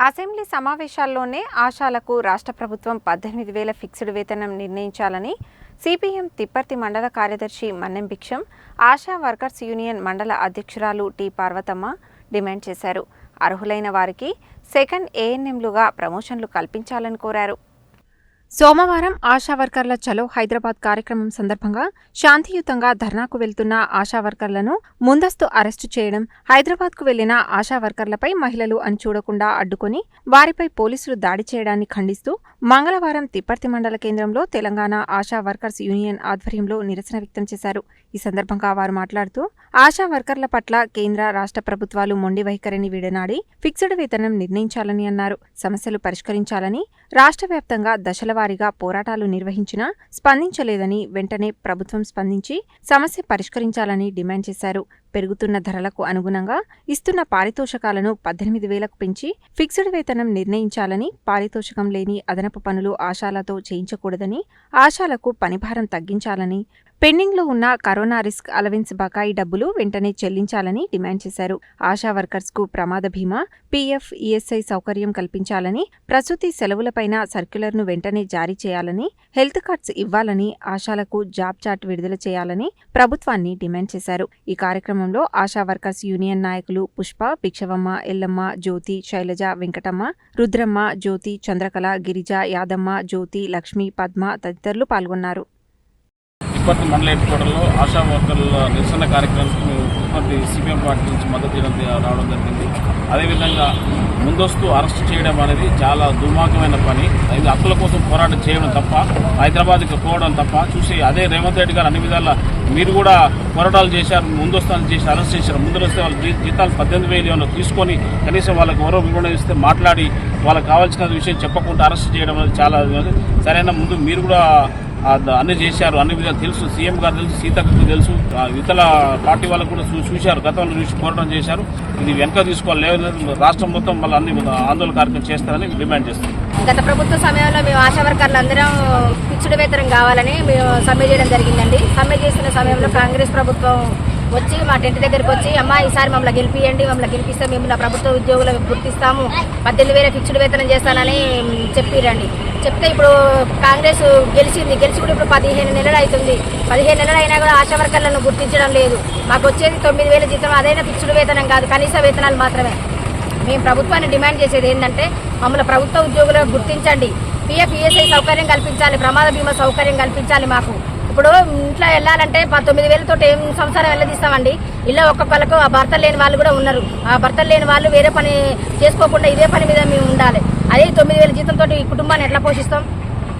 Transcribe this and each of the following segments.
Assembly సమావేశాల్లోనే ఆశాలకు రాష్ట్ర ప్రభుత్వం పద్దెనిమిది వేల ఫిక్స్డ్ వేతనం నిర్ణయించాలని సిపిఎం తిప్పర్తి మండల కార్యదర్శి Mannem Bhiksham ASHA workers union మండల అధ్యక్షురాలు టి పార్వతమ్మ డిమాండ్ చేశారు. అర్హులైన వారికి సెకండ్ ఏఎన్ఎంలుగా ప్రమోషన్లు కల్పించాలని కోరారు. సోమవారం ఆశా వర్కర్ల చలో హైదరాబాద్ కార్యక్రమం సందర్భంగా శాంతియుతంగా ధర్నాకు వెళ్తున్న ఆశా వర్కర్లను ముందస్తు అరెస్టు చేయడం హైదరాబాద్కు వెళ్ళిన ఆశా వర్కర్లపై మహిళలు అని చూడకుండా అడ్డుకొని వారిపై పోలీసులు దాడి చేయడాన్ని ఖండిస్తూ మంగళవారం తిప్పర్తి మండల కేంద్రంలో తెలంగాణ ఆశా వర్కర్స్ యూనియన్ ఆధ్వర్యంలో నిరసన వ్యక్తం చేశారు. ఈ సందర్భంగా వారు మాట్లాడుతూ ఆశా వర్కర్ల పట్ల కేంద్ర రాష్ట్ర ప్రభుత్వాలు మొండి వైఖరిని విడనాడి ఫిక్స్డ్ వేతనం నిర్ణయించాలని అన్నారు. సమస్యలు పరిష్కరించాలని రాష్ట్ర వ్యాప్తంగా దశలవారీగా పోరాటాలు నిర్వహించినా స్పందించలేదని వెంటనే ప్రభుత్వం స్పందించి సమస్య పరిష్కరించాలని డిమాండ్ చేశారు. పెరుగుతున్న ధరలకు అనుగుణంగా ఇస్తున్న పారితోషకాలను పద్దెనిమిది వేలకు పెంచి ఫిక్స్డ్ వేతనం నిర్ణయించాలని పారితోషకం లేని అదనపు పనులు ఆశాలతో చేయించకూడదని ఆశాలకు పనిభారం తగ్గించాలని పెండింగ్లో ఉన్న కరోనా రిస్క్ అలవెన్స్ బకాయి డబ్బులు వెంటనే చెల్లించాలని డిమాండ్ చేశారు. ఆశా వర్కర్స్కు ప్రమాద బీమా పీఎఫ్ ఈఎస్ఐ సౌకర్యం కల్పించాలని ప్రసూతి సెలవులపైన సర్క్యులర్ను వెంటనే జారీ చేయాలని హెల్త్ కార్డ్స్ ఇవ్వాలని ఆశాలకు జాబ్ చార్ట్ విడుదల చేయాలని ప్రభుత్వాన్ని డిమాండ్ చేశారు. ఈ కార్యక్రమం కార్యక్రమంలో ఆశా వర్కర్స్ యూనియన్ నాయకులు పుష్ప భిక్షవమ్మ ఎల్లమ్మ జ్యోతి శైలజ వెంకటమ్మ రుద్రమ్మ జ్యోతి చంద్రకళ గిరిజ యాదమ్మ జ్యోతి లక్ష్మి పద్మ తదితరులు పాల్గొన్నారు. తిప్పర్తి మండల హెడ్ ఆశా వర్కర్ల నిరసన కార్యక్రమానికి మేము తిప్పర్తి సిపిఎం పార్టీ నుంచి మద్దతు రావడం జరిగింది. అదేవిధంగా ముందస్తు అరెస్ట్ చేయడం అనేది చాలా దుర్మార్గమైన పని. ఇది హక్కుల కోసం పోరాటం చేయడం తప్ప హైదరాబాద్కి పోవడం తప్ప చూసి అదే రేవంత్ రెడ్డి గారు అన్ని విధాల మీరు కూడా పోరాటాలు చేశారు ముందస్తు చేసి అరెస్ట్ చేశారు. ముందు వస్తే వాళ్ళ జీ- జీతాలు పద్దెనిమిది వేలు ఏమైనా తీసుకొని కనీసం వాళ్ళకి ఎవరో వివరణ ఇస్తే మాట్లాడి వాళ్ళకి కావాల్సిన విషయం చెప్పకుండా అరెస్ట్ చేయడం అనేది చాలా సరైన ముందు మీరు కూడా అన్ని చేశారు అన్ని విధాలు తెలుసు. సీఎం గారు తెలుసు సీతక్కకు తెలుసు. ఇతర పార్టీ వాళ్ళకు కూడా చూ- చూశారు గతంలో చూసి పోరాటం చేశారు. ఇది వెనక తీసుకోవాలి లేదు రాష్ట్రం మొత్తం మళ్ళీ అన్ని ఆందోళన కార్యక్రమం చేస్తారని డిమాండ్ చేస్తారు. గత ప్రభుత్వ సమయంలో మేము ఆశా వర్కర్లు అందరం పిచ్చుడు వేతనం కావాలని మేము సమ్మె చేయడం జరిగిందండి. సమ్మె చేసిన సమయంలో కాంగ్రెస్ ప్రభుత్వం వచ్చి మా టెంట్ దగ్గరికి వచ్చి అమ్మ ఈసారి మమ్మల్ని గెలిపియండి మమ్మల్ని గెలిపిస్తే మేము నా ప్రభుత్వ ఉద్యోగులు గుర్తిస్తాము పద్దెనిమిది వేల ఫిక్స్డ్ వేతనం చేస్తానని చెప్పిరండి. చెప్తే ఇప్పుడు కాంగ్రెస్ గెలిచింది గెలిచి కూడా ఇప్పుడు పదిహేను నెలలు అవుతుంది. పదిహేను నెలలు అయినా కూడా ఆశా వర్కర్లను గుర్తించడం లేదు. మాకు వచ్చేది తొమ్మిది వేల జీతం అదైనా ఫిక్స్డ్ వేతనం కాదు కనీస వేతనాలు మాత్రమే. మేము ప్రభుత్వాన్ని డిమాండ్ చేసేది ఏంటంటే మమ్మల్ని ప్రభుత్వ ఉద్యోగులకు గుర్తించండి. పిఎఫ్ ఈఎస్ఐ సౌకర్యం కల్పించాలి ప్రమాద బీమా సౌకర్యం కల్పించాలి మాకు. ఇప్పుడు ఇంట్లో వెళ్ళాలంటే తొమ్మిది వేలతో ఏం సంసారం వెళ్ళదీస్తామండి. ఇలా ఒక్కొక్కరికి ఆ భర్తలు లేని వాళ్ళు కూడా ఉన్నారు. ఆ భర్తలు లేని వాళ్ళు వేరే పని చేసుకోకుండా ఇదే పని మీద మేము ఉండాలి. అదే తొమ్మిది వేల జీతంతో ఈ కుటుంబాన్ని ఎట్లా పోషిస్తాం?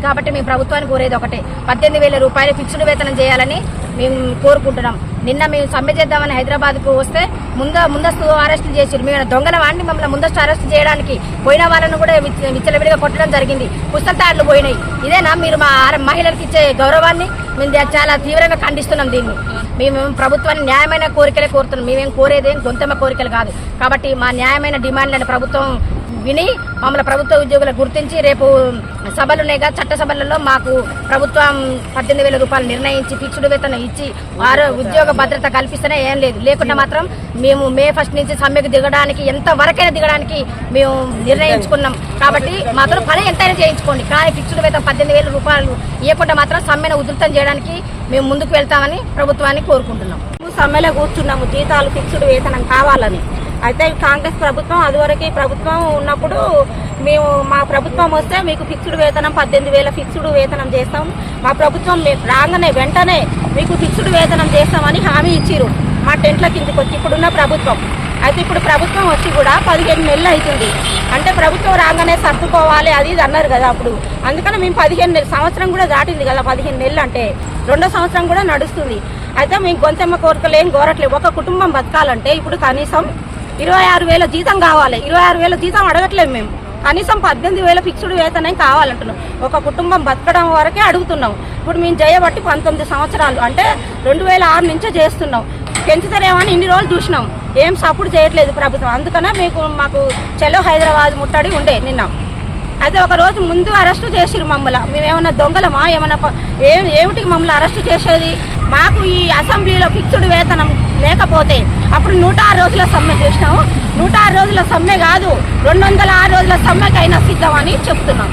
కాబట్టి మేము ప్రభుత్వాన్ని కోరేది ఒకటే. పద్దెనిమిది వేల రూపాయలు ఫిక్స్డ్ వేతనం చేయాలని మేము కోరుకుంటున్నాం. నిన్న మేము సమ్మె చేద్దామని హైదరాబాద్కు వస్తే ముంద ముందస్తు అరెస్టులు చేసి మేము దొంగల వాడిని మమ్మల్ని ముందస్తు అరెస్ట్ చేయడానికి పోయిన వాళ్ళను కూడా విచ్చలవిడిగా కొట్టడం జరిగింది. పుస్తకాలు పోయినాయి. ఇదేనా మీరు మా మహిళలకు ఇచ్చే గౌరవాన్ని? మేము చాలా తీవ్రంగా ఖండిస్తున్నాం దీన్ని. మేము ప్రభుత్వాన్ని న్యాయమైన కోరికలే కోరుతున్నాం. మేమేం కోరేదేం గొంతమ కోరికలు కాదు. కాబట్టి మా న్యాయమైన డిమాండ్లను ప్రభుత్వం విని మమ్మల్ని ప్రభుత్వ ఉద్యోగులకు గుర్తించి రేపు సభలు చట్ట సభలలో మాకు ప్రభుత్వం పద్దెనిమిది వేల రూపాయలు నిర్ణయించి ఫిక్స్డ్ వేతనం ఇచ్చి వారు ఉద్యోగ భద్రత కల్పిస్తేనే ఏం లేదు. లేకుండా మాత్రం మేము మే ఫస్ట్ నుంచి సమ్మెకు దిగడానికి ఎంత వరకైనా దిగడానికి మేము నిర్ణయించుకున్నాం. కాబట్టి మాత్రం పని ఎంతైనా చేయించుకోండి. కానీ ఫిక్స్డ్ వేతనం పద్దెనిమిది వేల రూపాయలు ఇవ్వకుండా మాత్రం సమ్మెను ఉధృతం చేయడానికి మేము ముందుకు వెళ్తామని ప్రభుత్వాన్ని కోరుకుంటున్నాం. సమ్మెలో కూర్చున్నాము. జీతాలు ఫిక్స్డ్ వేతనం కావాలని. అయితే కాంగ్రెస్ ప్రభుత్వం అదివరకు ప్రభుత్వం ఉన్నప్పుడు మేము మా ప్రభుత్వం వస్తే మీకు ఫిక్స్డ్ వేతనం పద్దెనిమిది వేల ఫిక్స్డ్ వేతనం చేస్తాం మా ప్రభుత్వం రాగానే వెంటనే మీకు ఫిక్స్డ్ వేతనం చేస్తామని హామీ ఇచ్చిరు మా టెంట్ల కిందకి వచ్చి ఇప్పుడున్న ప్రభుత్వం. అయితే ఇప్పుడు ప్రభుత్వం వచ్చి కూడా పదిహేను నెలలు అవుతుంది అంటే ప్రభుత్వం రాగానే సర్దుకోవాలి అది ఇది అన్నారు కదా అప్పుడు. అందుకని మేము పదిహేను నెలలు సంవత్సరం కూడా దాటింది కదా పదిహేను నెలలు అంటే. రెండో సంవత్సరం కూడా నడుస్తుంది. అయితే మేము గొంతెమ్మ కోరికలు ఏం కోరట్లేదు ఒక కుటుంబం బతకాలంటే ఇప్పుడు కనీసం ఇరవై ఆరు వేల జీతం కావాలి. ఇరవై ఆరు వేల జీతం అడగట్లేము మేము. కనీసం పద్దెనిమిది వేల ఫిక్స్డ్ వేతనం కావాలంటున్నాం. ఒక కుటుంబం బతకడం వరకే అడుగుతున్నాం. ఇప్పుడు మేము చేయబట్టి పంతొమ్మిది సంవత్సరాలు. అంటే రెండు వేల ఆరు నుంచే చేస్తున్నాం. పెంచుతారేమని ఇన్ని రోజులు చూసినాం. ఏం సపోర్ట్ చేయట్లేదు ప్రభుత్వం. అందుకనే మీకు మాకు చెలో హైదరాబాద్ ముట్టడి ఉండే నిన్న. అయితే ఒక రోజు ముందు అరెస్ట్ చేసిరు మమ్మల్ని. మేమేమన్నా దొంగలమా? ఏమన్నా ఏం ఏమిటికి మమ్మల్ని అరెస్ట్ చేసేది? మాకు ఈ అసెంబ్లీలో ఫిక్స్డ్ వేతనం లేకపోతే అప్పుడు నూట ఆరు రోజుల సమ్మె చేసినాము. నూట ఆరు రోజుల సమ్మె కాదు రెండు వందల ఆరు రోజుల సమ్మెకైనా సిద్ధమని చెప్తున్నాం.